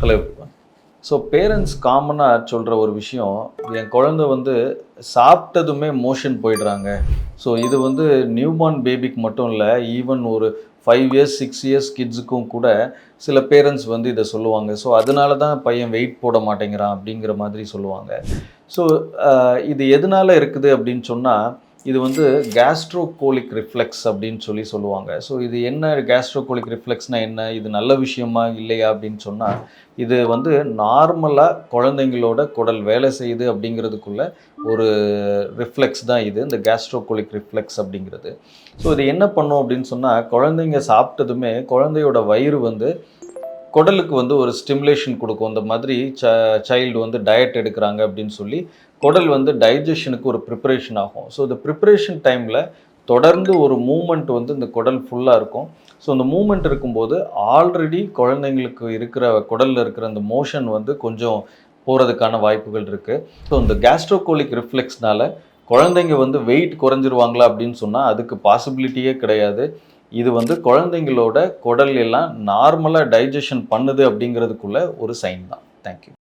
Hello so parents காமனாக சொல்கிற ஒரு விஷயம் என் குழந்தை வந்து சாப்பிட்டதுமே மோஷன் போயிடுறாங்க. ஸோ இது வந்து நியூபார்ன் பேபிக்கு மட்டும் இல்லை ஈவன் ஒரு ஃபைவ் இயர்ஸ் சிக்ஸ் இயர்ஸ் கிட்ஸுக்கும் கூட சில பேரண்ட்ஸ் வந்து இதை சொல்லுவாங்க. ஸோ அதனால தான் பையன் வெயிட் போட மாட்டேங்கிறான் அப்படிங்கிற மாதிரி சொல்லுவாங்க. ஸோ இது எதனால் இருக்குது அப்படின்னு சொன்னால் இது வந்து கேஸ்ட்ரோகோலிக் ரிஃப்ளெக்ஸ் அப்படின்னு சொல்லி சொல்லுவாங்க. ஸோ இது என்ன கேஸ்ட்ரோகோலிக் ரிஃப்ளெக்ஸ்னால் என்ன? இது நல்ல விஷயமா இல்லையா அப்படின்னு சொன்னால் இது வந்து நார்மலாக குழந்தைங்களோட குடல் வேலை செய்யுது அப்படிங்கிறதுக்குள்ள ஒரு ரிஃப்ளெக்ஸ் தான் இது இந்த கேஸ்ட்ரோகோலிக் ரிஃப்ளெக்ஸ் அப்படிங்கிறது. ஸோ இது என்ன பண்ணும் அப்படின்னு சொன்னால் குழந்தைங்க சாப்பிட்டதுமே குழந்தையோட வயிறு வந்து குடலுக்கு வந்து ஒரு ஸ்டிமுலேஷன் கொடுக்கும். இந்த மாதிரி ச சைல்டு வந்து டயட் எடுக்கிறாங்க அப்படின்னு சொல்லி குடல் வந்து டைஜஷனுக்கு ஒரு ப்ரிப்பரேஷன் ஆகும். ஸோ இந்த ப்ரிப்பரேஷன் டைமில் தொடர்ந்து ஒரு மூமெண்ட் வந்து இந்த குடல் ஃபுல்லாக இருக்கும். ஸோ இந்த மூமெண்ட் இருக்கும்போது ஆல்ரெடி குழந்தைங்களுக்கு இருக்கிற குடலில் இருக்கிற அந்த மோஷன் வந்து கொஞ்சம் போகிறதுக்கான வாய்ப்புகள் இருக்குது ஸோ இந்த கேஸ்ட்ரோகோலிக் ரிஃப்ளெக்ஸ்னால குழந்தைங்க வந்து வெயிட் குறைஞ்சிருவாங்களா அப்படின்னு சொன்னால் அதுக்கு பாசிபிலிட்டியே கிடையாது. இது வந்து குழந்தைங்களோட குடல் எல்லாம் நார்மலாக டைஜஷன் பண்ணுது அப்படிங்கிறதுக்குள்ள ஒரு சைன் தான். தேங்க்யூ